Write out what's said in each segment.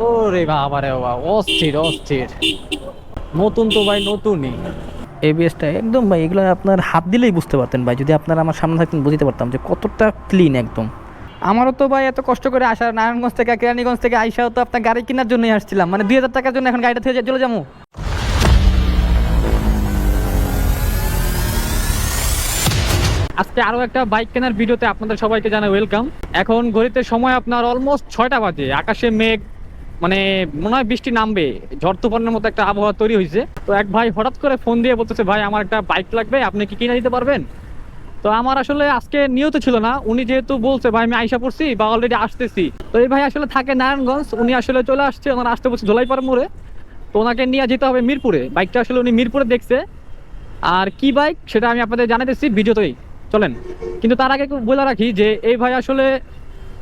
ওরে বাবা রে বাবা অস্থির অস্থির। নতুন তো ভাই নতুনই। এবিএসটা একদম ভাই এগুলো আপনার হাত দিলেই বুঝতে পারতেন ভাই যদি আপনার আমার সামনে থাকতেন বুঝতে পারতাম যে কতটা ক্লিন একদম। আমারও তো ভাই এত কষ্ট করে আসা নারায়ণগঞ্জ থেকে কেরানীগঞ্জ থেকে আইসাও তো আপনার গাড়ি কেনার জন্যই আসছিলাম। মানে দুই হাজার টাকার জন্য এখন গাড়িটা থেকে চলে যাব। আজকে আরও একটা বাইক কেনার ভিডিওতে আপনাদের সবাইকে জানাই ওয়েলকাম এখন ঘড়িতে সময় আপনার অলমোস্ট ছয়টা বাজে আকাশে মেঘ মানে মনে হয় বৃষ্টি নামবে, ঝড় তুফানের মতো একটা আবহাওয়া তৈরি হয়েছে। তো এক ভাই হঠাৎ করে ফোন দিয়ে বলতেছে, ভাই, আমার একটা বাইক লাগবে, আপনি কি কিনে দিতে পারবেন? তো আমার আসলে আজকে নিয়ত ছিল না, উনি যেহেতু বলছে, ভাই, আমি আইসা পড়ছি বা অলরেডি আসতেছি। তো এই ভাই আসলে থাকে নারায়ণগঞ্জ, উনি আসলে চলে আসছে, ওনার আসতে বলছে জোলাইপাড়া মোড়ে। তো ওনাকে নিয়ে যেতে হবে মিরপুরে। বাইকটা আসলে উনি মিরপুরে দেখছে। আর কি বাইক সেটা আমি আপনাদের জানাতেছি ভিডিওতেই। চলেন। কিন্তু তার আগে বলে রাখি যে, এই ভাই আসলে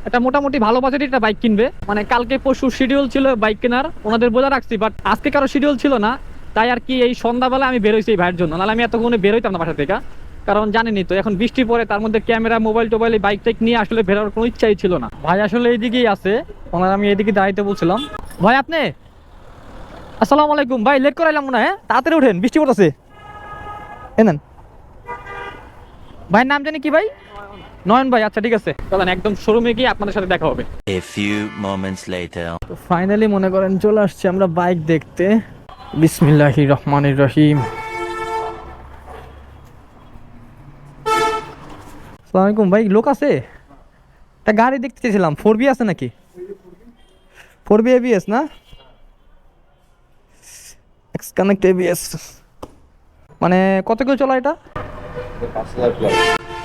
একটা মোটামুটি ভালো বাজেটের একটা বাইক কিনবে। মানে কালকে পরশু শিডিউল ছিল বাইক কেনার, ওনাদের বোঝা রাখছি বাট আজকে কারও শিডিউল ছিল না, তাই আর কি এই সন্ধ্যাবেলা আমি বেরোইছি এই ভাইয়ের জন্য। নাহলে আমি এতক্ষণে বেরোইতাম না বাসা থেকে, কারণ জানেনই তো, এখন বৃষ্টি পরে তার মধ্যে ক্যামেরা মোবাইল টোবাইল বাইক টাইক নিয়ে আসলে বেরোর কোনো ইচ্ছাই ছিল না। ভাই আসলে এইদিকেই আছে, ওনার আমি এদিকে দাঁড়াইতে বলছিলাম। ভাই, আপনি? আসসালামু আলাইকুম। ভাই লেট করাইলাম মনে হয় হ্যাঁ? তাড়াতাড়ি উঠেন, বৃষ্টি পড়তেছে। এনেন ভাইয়ের নাম জানি কি ভাই? নয়ন ভাই আচ্ছা ঠিক আছে। চলেন একদম শোরুমে গিয়ে আপনাদের সাথে দেখা হবে। A few moments later. তো ফাইনালি মনে করেন চলে আসছি আমরা বাইক দেখতে। বিসমিল্লাহি রহমানির রহিম। আসসালামু আলাইকুম ভাই লোক আছে? তা গাড়ি দেখতে চেয়েছিলাম ফোর বি আছে নাকি? ফোর বি এবিএস না? এক্স কানেক্ট এবিএস মানে কত কিলো চলা এটা?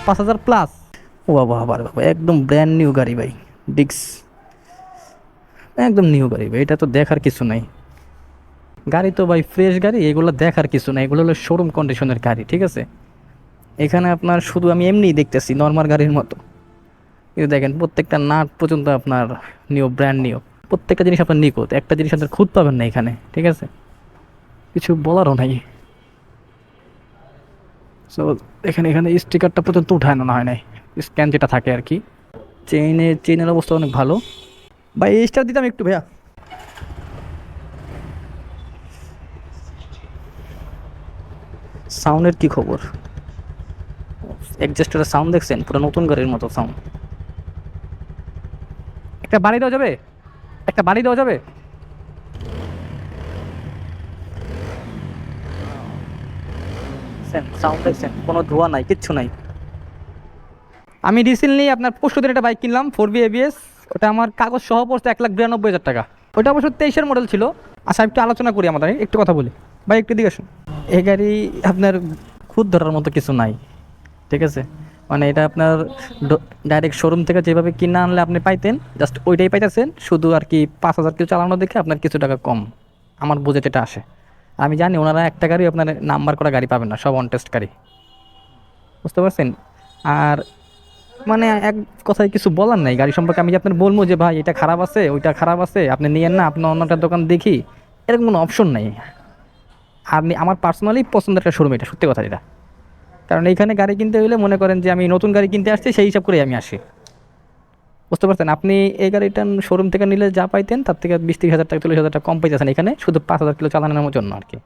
পাঁচ হাজার প্লাস ও বাবা বাবা বাবা, একদম ব্র্যান্ড নিউ গাড়ি ভাই ডিক্স একদম নিউ গাড়ি ভাই, এটা তো দেখার কিছু নাই। গাড়ি তো ভাই ফ্রেশ গাড়ি, এগুলো দেখার কিছু নাই, এগুলো হলো শোরুম কন্ডিশনের গাড়ি, ঠিক আছে? এখানে আপনার শুধু আমি এমনিই দেখতেছি নর্মাল গাড়ির মতো। কিন্তু দেখেন, প্রত্যেকটা নাট পর্যন্ত আপনার নিউ ব্র্যান্ড নিউ প্রত্যেকটা জিনিস আপনার নিখুঁত, একটা জিনিস আপনার খুঁত পাবেন না এখানে, ঠিক আছে? কিছু বলারও নাই। সো এখানে এখানে স্টিকারটা পর্যন্ত না হয় নাই। স্ক্যান যেটা থাকে আর কি। চেইনের চেইনের অবস্থা অনেক ভালো। ভাই, এই স্টার দিতাম একটু, ভাইয়া। সাউন্ডের কি খবর? অ্যাডজাস্টারের সাউন্ড দেখছেন? পুরো নতুন গাড়ির মতো সাউন্ড একটা বাড়ি দেওয়া যাবে? একটা বাড়ি দেওয়া যাবে? সাউন্ড দেখছেন কোনো ধোয়া নাই কিচ্ছু নাই। আমি রিসেন্টলি আপনার পরশু দিন একটা বাইক কিনলাম ফোর বি এবিএস ওটা আমার কাগজ সহ পড়ছে এক লাখ বিরানব্বই হাজার টাকা। ওটা অবশ্য তেইশের মডেল ছিল। আচ্ছা একটু আলোচনা করি আমাদের একটু কথা বলি। ভাই একটু দিকে আসুন। এই গাড়ি আপনার খুদ ধরার মতো কিছু নাই ঠিক আছে? মানে এটা আপনার ডাইরেক্ট শোরুম থেকে যেভাবে কিনে আনলে আপনি পাইতেন জাস্ট ওইটাই পাইতেছেন। শুধু আর কি পাঁচ হাজার কিলো চালানো দেখে আপনার কিছু টাকা কম আমার বুঝে এটা আসে। আমি জানি ওনারা একটা গাড়ি আপনার নাম্বার করা গাড়ি পাবেন না, সব অন টেস্ট গাড়ি। বুঝতে পারছেন? আর মানে এক কথায় কিছু বলার নাই, গাড়ি সম্পর্কে আমি আপনার বলব যে, ভাই, এটা খারাপ আছে, ওইটা খারাপ আছে, আপনি নিয়েন না, আপনার অন্যটার দোকান দেখি। এরকম কোনো অপশন নেই। আর আমার পার্সোনালি পছন্দের একটা শোরুম এটা, সত্যি কথা এটা। কারণ এইখানে গাড়ি কিনতে হলে মনে করেন যে, আমি নতুন গাড়ি কিনতে আসছি, সেই হিসাব করে আমি আসি। বুঝতে পারছেন? আপনি এই গাড়িটা শোরুম থেকে নিলে যা পাইতেন তার থেকে বিশ তিরিশ হাজার টাকা চল্লিশ হাজার টাকা কম পাইতেছেন এখানে শুধু পাঁচ হাজার কিলো চালানোর জন্য আর কি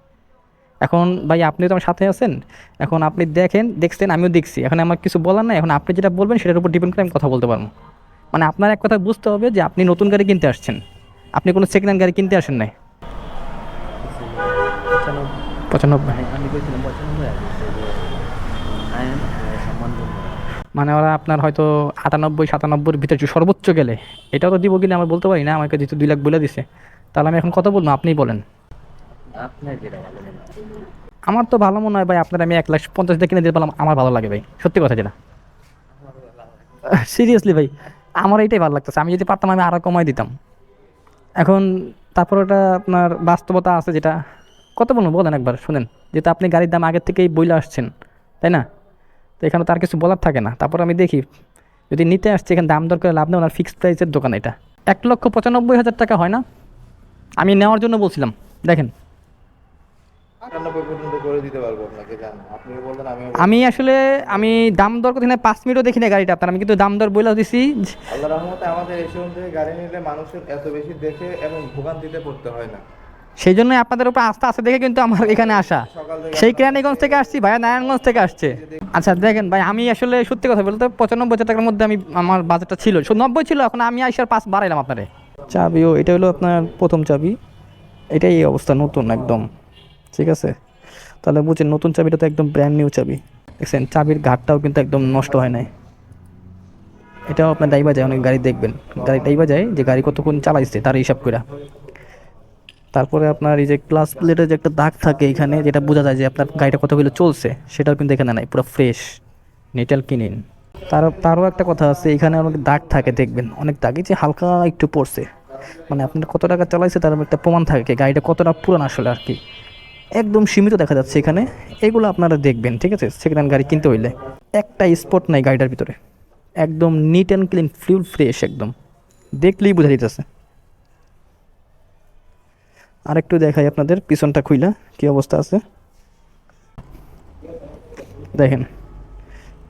এখন ভাই আপনি তো আমার সাথে আছেন। এখন আপনি দেখেন দেখছেন আমিও দেখছি। এখন আমার কিছু বলার নাই এখন আপনি যেটা বলবেন সেটার উপর ডিপেন্ড করে আমি কথা বলতে পারব। মানে আপনার এক কথা বুঝতে হবে যে আপনি নতুন গাড়ি কিনতে আসছেন। আপনি কোনো সেকেন্ড হ্যান্ড গাড়ি কিনতে আসেন নাই। পঁচানব্বই। মানে ওরা আপনার হয়তো আটানব্বই, সাতানব্বইয়ের ভিতরে সর্বোচ্চ গেলে এটাও তো দিব কিনা আমি বলতে পারি না, আমাকে যেহেতু দুই লাখ বলে দিছে। তাহলে আমি এখন কত বলব, আপনিই বলেন। আমার তো ভালো মনে হয় ভাই, আপনার আমি এক লাখ পঞ্চাশ দিয়ে কিনে দিতে পারলাম আমার ভালো লাগে ভাই, সত্যি কথা যেটা। সিরিয়াসলি ভাই, আমার এইটাই ভালো লাগতেছে, আমি যদি পারতাম আমি আরও কমাই দিতাম। এখন তারপর ওটা আপনার বাস্তবতা আছে যেটা কত বলব, বলেন একবার, শুনেন। যেহেতু আপনি গাড়ির দাম আগের থেকেই বইলে আসছেন, তাই না? তো এখানে তার কিছু বলার থাকে না। তারপর আমি দেখি যদি নিতে আসছে এখানে দাম দর করে লাভ নেই ওনার ফিক্সড প্রাইসের দোকান এটা। এক লক্ষ পঁচানব্বই হাজার টাকা হয় না? আমি নেওয়ার জন্য বলছিলাম দেখেন। আমি আসলে আমি দাম দর কথা পাঁচ মিনিটও দেখি না গাড়িটা আপনার। আমি কিন্তু দাম দর বলে দিছি। আল্লাহ রহমতে আমাদের এই গাড়ি নিলে মানুষের এত বেশি দেখে এবং ভোগান্তিতে পড়তে হয় না। সেই জন্যই আপনাদের উপর আস্থা আছে দেখে কিন্তু আমার এখানে আসা। সেই কেরানীগঞ্জ থেকে আসছি ভাইয়া নারায়ণগঞ্জ থেকে আসছে। আচ্ছা দেখেন ভাই আমি আসলে সত্যি কথা বলতে পঁচানব্বই হাজার টাকার মধ্যে আমি আমার বাজেটটা ছিল। নব্বই ছিল এখন আমি আইসার পাঁচ বাড়াইলাম আপনারে। চাবিও এটা হলো আপনার প্রথম চাবি। এটাই এই অবস্থা নতুন একদম। ঠিক আছে? তাহলে বুঝছেন নতুন চাবিটা তো একদম ব্র্যান্ড নিউ চাবি। দেখছেন চাবির ঘাটটাও কিন্তু একদম নষ্ট হয় নাই। এটাও আপনার ড্রাইভার যায় অনেক গাড়ি দেখবেন। গাড়ি ড্রাইভার যায় যে গাড়ি কতক্ষণ চালাইছে তার হিসাব করে তারপরে আপনার এই যে ক্লাস প্লেটের যে একটা দাগ থাকে এখানে, যেটা বোঝা যায় যে আপনার গাড়িটা কতগুলো চলছে, সেটাও কিন্তু এখানে নাই, পুরো ফ্রেশ নেটেল কিনিন তার, তারও একটা কথা আছে, এখানে অনেক দাগ থাকে, দেখবেন, অনেক দাগই যে হালকা একটু পড়ছে। মানে আপনার কত টাকা চালাইছে তার একটা প্রমাণ থাকে গাড়িটা কতটা পুরান আসলে আর কি। একদম সীমিত দেখা যাচ্ছে এখানে, এগুলো আপনারা দেখবেন, ঠিক আছে? সেকেন্ড হ্যান্ড গাড়ি কিনতে হইলে। একটা স্পট নাই গাড়িটার ভিতরে। একদম neat and clean fuel fresh একদম। দেখলেই বোঝা যেতেছে আরেকটু দেখাই আপনাদের, পিছনটা খুইলা, কি অবস্থা আছে? দেখেন,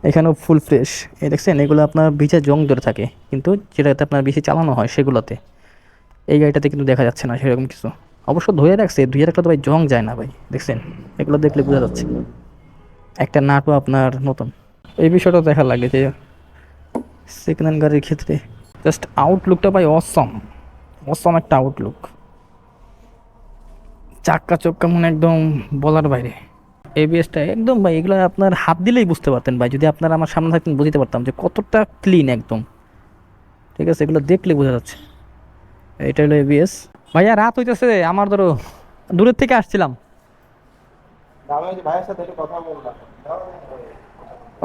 এখানেও ফুল ফ্রেশ এই দেখছেন, এগুলো আপনার ভিজা জং ধরে থাকে, কিন্তু যেটাতে আপনার বেশি চালানো হয় সেগুলোতে। এই গাড়িটাতে কিন্তু দেখা যাচ্ছে না সেরকম কিছু। অবশ্য ধুয়ে রাখছে ধুয়ে রাখলে তো ভাই জং যায় না ভাই, দেখছেন? এগুলো দেখলে বোঝা যাচ্ছে। একটা নাটও আপনার নতুন। এই বিষয়টা দেখা লাগে যে সেকেন্ড হ্যান্ড গাড়ির ক্ষেত্রে জাস্ট আউটলুকটা ভাই অসম অসম একটা আউটলুক চাক্কা চক্কা মনে একদম বলার বাইরে। এবিএসটা একদম ভাই, এগুলো আপনার হাত দিলেই বুঝতে পারতেন ভাই। যদি আপনারা আমার সামনে থাকতেন বুঝতে পারতাম যে কতটা ক্লিন একদম। ঠিক আছে, এগুলো দেখলে বোঝা যাচ্ছে। এটা হলো এবিএস ভাইয়া, রাত হইতেছে। আমার ধরো, দূরের থেকে আসছিলাম।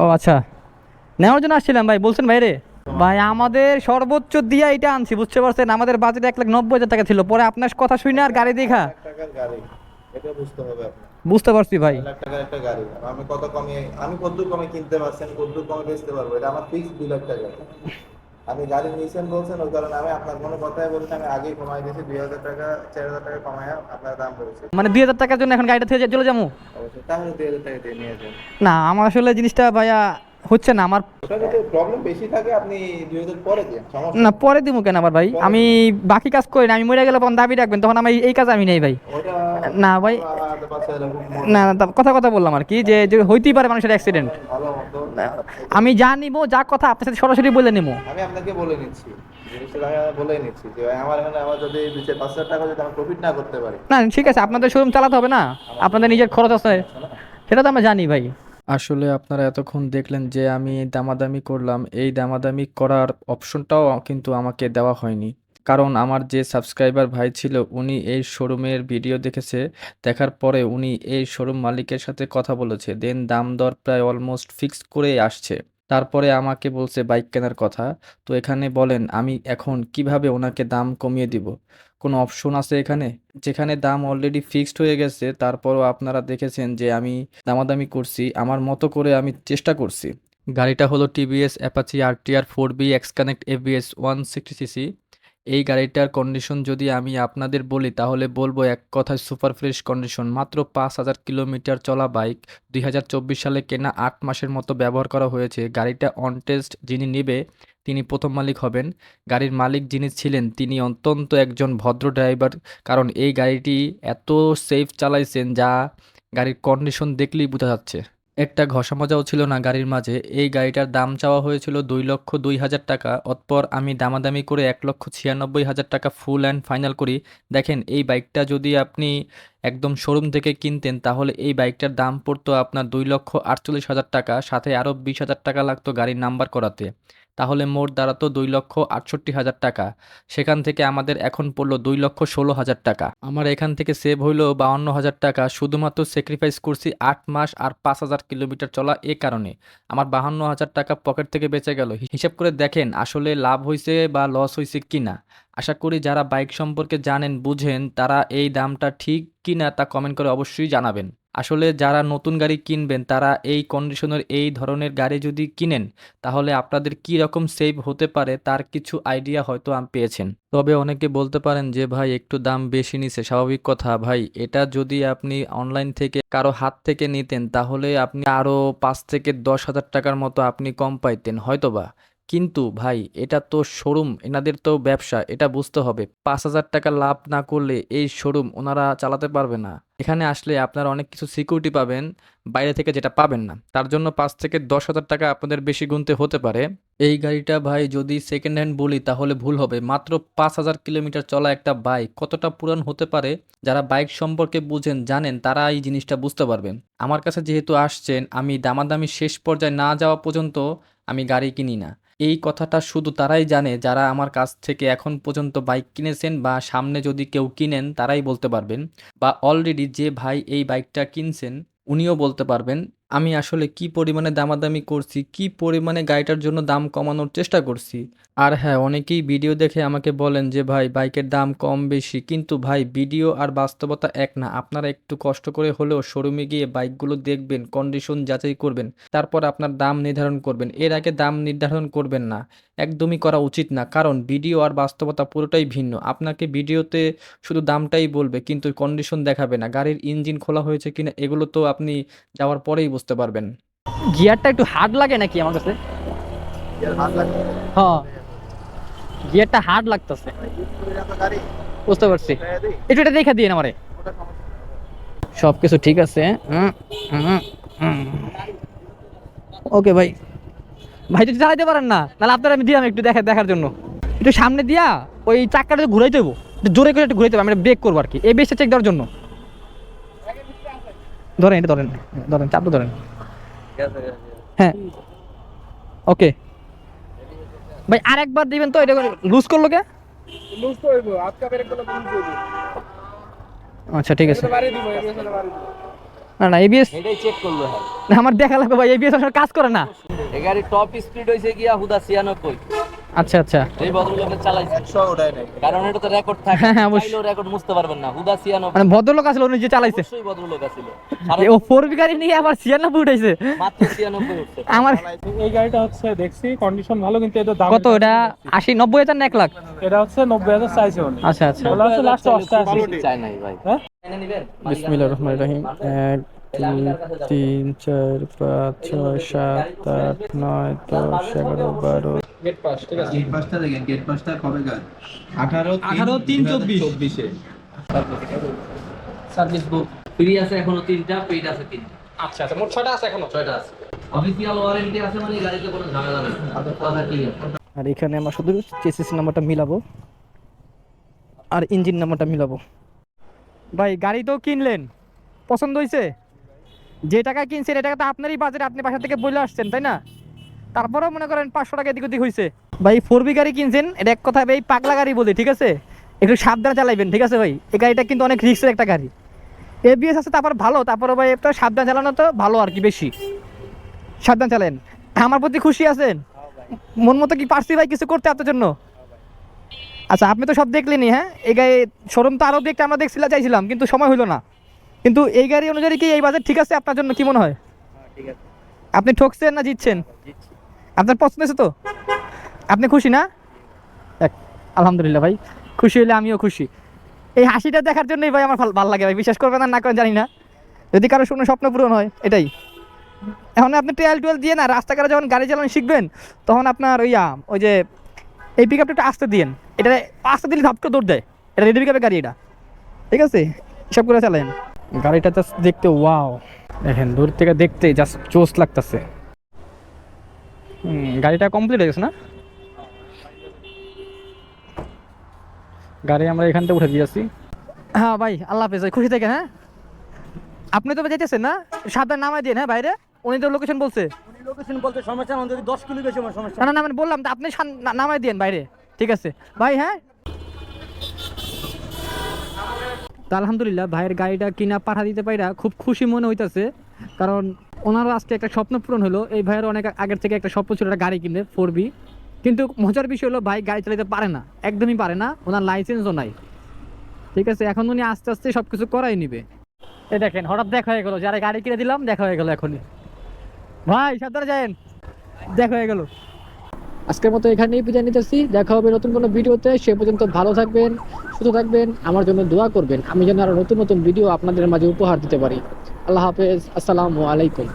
ও আচ্ছা। নেওয়ার জন্য আসছিলাম ভাই, বলছেন ভাই রে। ভাই আমাদের সর্বোচ্চ দিয়া এটা আনছি বুঝতে পারছেন? আমাদের বাজেট এক লাখ নব্বই হাজার টাকা ছিল। পরে আপনার কথা শুনে আর গাড়ি দেখা। বুঝতে হবে আপনার বুঝতে পারছি ভাই। একটা গাড়ি। আমি কত কমে আমি কত কমে কিনতে পারছেন কত কমে বেচতে পারব। এটা আমার ফিক্স দুই লাখ টাকা। আপনি গাড়ি নিয়েছেন বলছেন ওই কারণে আমি আপনার কোনো কথাই বলছি আমি আগেই কমাই দিয়েছি দুই হাজার টাকা চার হাজার টাকা কমাই আপনার দাম বলেছে। মানে দুই হাজার টাকার জন্য এখন গাড়িটা থেকে চলে যাব? তাহলে দুই হাজার টাকা দিয়ে নিয়ে যান। না আমার আসলে জিনিসটা ভাইয়া হচ্ছে না আমার প্রবলেম বেশি থাকে আপনি পরে না পরে দিব কেন আবার ভাই? আমি বাকি কাজ করি না আমি মরে গেলে তখন দাবি রাখবেন তখন আমি এই কাজ আমি নেই ভাই। না ভাই না না, কথা কথা বললাম আর কি যে যে হইতেই পারে মানুষের অ্যাক্সিডেন্ট আমি যা নিবো যা কথা আপনার সাথে সরাসরি বলে নেব। আমি আপনাকে বলে নিচ্ছি না ঠিক আছে আপনাদের শোরুম চালাতে হবে না আপনাদের নিজের খরচ আছে সেটা তো আমরা জানি ভাই। আসলে আপনারা এতক্ষণ দেখলেন যে আমি দামাদামি করলাম। এই দামাদামি করার অপশনটাও কিন্তু আমাকে দেওয়া হয়নি। কারণ আমার যে সাবস্ক্রাইবার ভাই ছিল, উনি এই শোরুমের ভিডিও দেখেছে। দেখার পরে উনি এই শোরুম মালিকের সাথে কথা বলেছে। দেন দাম দর প্রায় অলমোস্ট ফিক্স করে আসছে। তারপরে আমাকে বলছে বাইক কেনার কথা। তো এখানে বলেন, আমি এখন কীভাবে ওনাকে দাম কমিয়ে দিব? কোনো অপশন আছে এখানে? যেখানে দাম অলরেডি ফিক্সড হয়ে গেছে, তারপরও আপনারা দেখেছেন যে আমি দামাদামি করছি, আমার মতো করে আমি চেষ্টা করছি। গাড়িটা হলো টিভিএস অ্যাপাচি আর TR four V X connect ABS one sixty CC এই গাড়িটার কন্ডিশন যদি আমি আপনাদের বলি, তাহলে বলব এক কথায় সুপার ফ্রেশ কন্ডিশন মাত্র পাঁচ হাজার কিলোমিটার চলা বাইক দুই হাজার চব্বিশ সালে কেনা আট মাসের মতো ব্যবহার করা হয়েছে। গাড়িটা অন টেস্ট যিনি নেবে, তিনি প্রথম মালিক হবেন। গাড়ির মালিক যিনি ছিলেন, তিনি অত্যন্ত একজন ভদ্র ড্রাইভার কারণ এই গাড়িটি এত সেফ চালাইছেন যা গাড়ির কন্ডিশন দেখলেই বোঝা যাচ্ছে। একটা ঘষা মজাও ছিল না গাড়ির মাঝে। এই গাড়িটার দাম চাওয়া হয়েছিল দুই লক্ষ দুই হাজার টাকা। অতপর আমি দামাদামি করে এক লক্ষ ছিয়ানব্বই হাজার টাকা ফুল অ্যান্ড ফাইনাল করি। দেখেন, এই বাইকটা যদি আপনি একদম শোরুম থেকে কিনতেন, তাহলে এই বাইকটার দাম পড়তো আপনার দুই লক্ষ আটচল্লিশ হাজার টাকা, সাথে আরও বিশ হাজার টাকা লাগতো গাড়ির নাম্বার করাতে। তাহলে মোট দাঁড়াতো দুই লক্ষ আটষট্টি হাজার টাকা। সেখান থেকে আমাদের এখন পড়ল দুই লক্ষ ষোলো হাজার টাকা। আমার এখান থেকে সেভ হইল বাউন্ন হাজার টাকা। শুধুমাত্র স্যাক্রিফাইস করছি আট মাস আর পাঁচ হাজার কিলোমিটার চলা এ কারণে। আমার বাহান্ন হাজার টাকা পকেট থেকে বেঁচে গেল। হিসাব করে দেখেন আসলে লাভ হয়েছে বা লস হয়েছে কিনা। আশা করি যারা বাইক সম্পর্কে জানেন, বুঝেন তারা এই দামটা ঠিক কিনা তা কমেন্ট করে অবশ্যই জানাবেন। আসলে যারা নতুন গাড়ি কিনবেন, তারা এই কন্ডিশনের এই ধরনের গাড়ি যদি কিনেন, তাহলে আপনাদের কি রকম সেভ হতে পারে তার কিছু আইডিয়া হয়তো আম পেয়েছেন। তবে অনেকে বলতে পারেন যে, ভাই, একটু দাম বেশি নিছে স্বাভাবিক কথা। ভাই, এটা যদি আপনি অনলাইন থেকে কারও হাত থেকে নিতেন, তাহলে আপনি আরও পাঁচ থেকে দশ হাজার টাকার মতো আপনি কম পাইতেন, হয়তোবা। কিন্তু ভাই, এটা তো শোরুম এনাদের তো ব্যবসা, এটা বুঝতে হবে। পাঁচ হাজার টাকা লাভ না করলে এই শোরুম ওনারা চালাতে পারবে না। এখানে আসলে আপনারা অনেক কিছু সিকিউরিটি পাবেন, বাইরে থেকে যেটা পাবেন না। তার জন্য পাঁচ থেকে দশ হাজার টাকা আপনাদের বেশি গুনতে হতে পারে। এই গাড়িটা ভাই, যদি সেকেন্ড হ্যান্ড বলি, তাহলে ভুল হবে। মাত্র পাঁচ হাজার কিলোমিটার চলা একটা বাইক কতটা পুরান হতে পারে, যারা বাইক সম্পর্কে বুঝেন, জানেন, তারা এই জিনিসটা বুঝতে পারবেন। আমার কাছে যেহেতু আসছেন, আমি দামাদামি শেষ পর্যায়ে না যাওয়া পর্যন্ত আমি গাড়ি কিনি না। এই কথাটা শুধু তারাই জানে, যারা আমার কাছ থেকে এখন পর্যন্ত বাইক কিনেছেন বা সামনে যদি কেউ কিনেন, তারাই বলতে পারবেন। বা অলরেডি যে ভাই এই বাইকটা কিনছেন, উনিও বলতে পারবেন আমি আসলে কি পরিমাণে দামাদামি করছি, কি পরিমাণে গাড়িটার জন্য দাম কমানোর চেষ্টা করছি। আর হ্যাঁ অনেকেই ভিডিও দেখে আমাকে বলেন যে, ভাই, বাইকের দাম কম বেশি। কিন্তু ভাই, ভিডিও আর বাস্তবতা এক না। আপনারা একটু কষ্ট করে হলেও শোরুমে গিয়ে বাইকগুলো দেখবেন, কন্ডিশন যাচাই করবেন, তারপর আপনার দাম নির্ধারণ করবেন। এর আগে দাম নির্ধারণ করবেন না। একদমই করা উচিত না। কারণ ভিডিও আর বাস্তবতা পুরোটাই ভিন্ন। আপনাকে ভিডিওতে শুধু দামটাই বলবে, কিন্তু কন্ডিশন দেখাবে না। গাড়ির ইঞ্জিন খোলা হয়েছে কিনা, এগুলো তো আপনি যাওয়ার পরেই বুঝতে পারবেন। গিয়ারটা একটু হার্ড লাগে নাকি আমার কাছে? হ্যাঁ। গিয়ারটা হার্ড লাগতেছে। বুঝতে পারছি। একটু এটা দেখে দিন আমারে। সব কিছু ঠিক আছে। ওকে ভাই। ভাই যদি চালাইতে পারেন না তাহলে আপনার আমি দিলাম একটু দেখা দেখার জন্য। একটু সামনে দিয়া ওই চাক্কাটা একটু ঘুরাইতে হব জোরে করে একটু ঘুরাইতে হবে আমি ব্রেক করব আর কি এই বেসটা চেক দেওয়ার জন্য। ধরেন এটা ধরেন ধরেন চাপটা ধরেন। হ্যাঁ। ওকে ভাই আরেকবার দিবেন তো এটা লুজ করল কে? আচ্ছা ঠিক আছে। দিব দিব। না না এবিএস এটাই চেক করল হ্যাঁ। আমার দেখা লাগবে ভাই এবিএস কাজ করে না। গাড়ির টপ স্পিড হয়েছে গিয়া হুদা ছিয়ানব্বই। আচ্ছা আচ্ছা। এই ভদ্রলোকের চালাইছে। একশো ওটাই নেই। কারণ এটা তো রেকর্ড থাকে। হ্যাঁ, হ্যাঁ, অবশ্যই। রেকর্ড মুছতে পারবেন না। হুদা ছিয়ানব্বই। মানে ভদ্রলোক আসলে উনি যে চালাইছে। অবশ্যই ভদ্রলোক আছিল এ ও ফোর বি গাড়ি নিয়ে আবার ছিয়ানব্বই উঠাইছে। মাত্র ছিয়ানব্বই উঠছে। আমার এই গাড়িটা হচ্ছে দেখছি কন্ডিশন ভালো কিন্তু এটা দাম কত? এটা আশি নব্বই হাজার না এক লাখ? এটা হচ্ছে নব্বই হাজার চাইছে উনি। আচ্ছা আচ্ছা। বলা হচ্ছে লাস্ট চাই নাই ভাই। হ্যাঁ? বিসমিল্লাহির রহমানির রহিম। দুই তিন চার পাঁচ ছয় সাত আট নয় দশ এগারো বারো। গেট পাস ঠিক আছে? গেট পাসটা দেখেন গেট পাসটা কবে কার আঠারো আঠারো তিন চব্বিশ। চব্বিশে। সার্ভিস বুক ফ্রি আছে এখনও তিনটা পেইড আছে তিনটা। আচ্ছা আচ্ছা মোট ছয়টা আছে এখনও? ছয়টা আছে। অফিসিয়াল ওয়ারেন্টি আছে মানে গাড়িতে কোনো ঝামেলা নেই। কথা ক্লিয়ার আর এখানে আমরা শুধু চেসিস নাম্বারটা মিলাবো। আর ইঞ্জিন নাম্বারটা মিলাবো। ভাই গাড়ি তো কিনলেন। পছন্দ হয়েছে যে টাকা কিনছেন এটা তো আপনারই বাজেট আপনি বাসা থেকে বলে আসছেন, তাই না? তারপরেও মনে করেন পাঁচশো টাকা এদিক ওদিক হয়েছে ভাই ফোর বি গাড়ি কিনছেন, এটা এক কথা, ভাই, পাগলা গাড়ি বলি, ঠিক আছে? একটু সাবধানে চালাইবেন, ঠিক আছে ভাই? এই গাড়িটা কিন্তু অনেক রিস্কের একটা গাড়ি। এবিএস আছে, তারপর ভালো, তারপরে ভাই একটু সাবধান চালানো তো ভালো আর কি, বেশি। সাবধান চালেন আমার প্রতি খুশি আছেন? মন মতো কি পারছি ভাই কিছু করতে আপনার জন্য আচ্ছা আপনি তো সব দেখলেনই হ্যাঁ? এই গাড়ি শোরুম তো আরও দেখতে আমরা দেখছিলাম চাইছিলাম, কিন্তু সময় হলো না। কিন্তু এই গাড়ি অনুযায়ী কি এই বাজেট ঠিক আছে আপনার জন্য? কি মনে হয়? আপনি ঠকছেন না জিতছেন? আপনার পছন্দ হয়েছে তো? আপনি খুশি না? আলহামদুলিল্লাহ ভাই খুশি হলে আমিও খুশি। এই হাসিটা দেখার জন্যই ভাই আমার ভালো লাগে ভাই বিশ্বাস করবেন না না করেন জানি না। যদি কারও শুনে স্বপ্ন পূরণ হয় এটাই। এখন আপনি ট্রায়াল টুয়েল দিয়ে না রাস্তাঘাটে যখন গাড়ি চালানো শিখবেন তখন আপনার ওই আম, ওই যে এই পিক আপটা একটু আসতে দিয়েন। এটা আসতে দিলে ধাপকে দৌড় দেয়। এটা রেডি পিক গাড়ি এটা। ঠিক আছে? সব করে চালান গাড়িটা জাস্ট দেখতে ওয়াও দেখেন দূর থেকে দেখতে জাস্ট জোস লাগতেছে। গাড়িটা কমপ্লিট হয়ে গেছে না? গাড়ি আমরা এখান থেকে উঠে দিয়েছি হ্যাঁ ভাই আল্লাহ হাফেজ খুশি থাকেন হ্যাঁ? আপনি তো যেতেছেন না? সাবধান নামাই দিয়ে হ্যাঁ বাইরে? উনি তো লোকেশন বলছে। লোকেশন বলতে সমস্যা না যদি দশ কিলো বেশি সমস্যা। না না না আমি বললাম তো আপনি সান- নামাই দিন বাইরে ঠিক আছে? ভাই হ্যাঁ? তা আলহামদুলিল্লাহ, ভাইয়ের গাড়িটা কিনা পাঠা দিতে পাইরা খুব খুশি মনে হইতেছে। কারণ ওনারও আজকে একটা স্বপ্ন পূরণ হলো, এই ভাইয়ের অনেক আগের থেকে একটা স্বপ্ন ছিল একটা গাড়ি কিনবে ফোর বি কিন্তু মজার বিষয় হলো, ভাই গাড়ি চালাতে পারে না, একদমই পারে না, ওনার লাইসেন্সও নাই। ঠিক আছে, এখন উনি আস্তে আস্তে সব কিছু করাই নিবে। এই দেখেন, হঠাৎ দেখা হয়ে গেল, যারা গাড়ি কিনে দিলাম, দেখা হয়ে গেল এখনই। ভাই, সাবধানে যায়েন। দেখা হয়ে গেল। আজকের মতো এখানেই বিদায় নিতেছি। দেখা হবে নতুন কোনো ভিডিওতে। সে পর্যন্ত ভালো থাকবেন, সুস্থ থাকবেন, আমার জন্য দোয়া করবেন। আমি যেন আরও নতুন নতুন ভিডিও আপনাদের মাঝে উপহার দিতে পারি। আল্লাহ হাফেজ। আসসালামু আলাইকুম।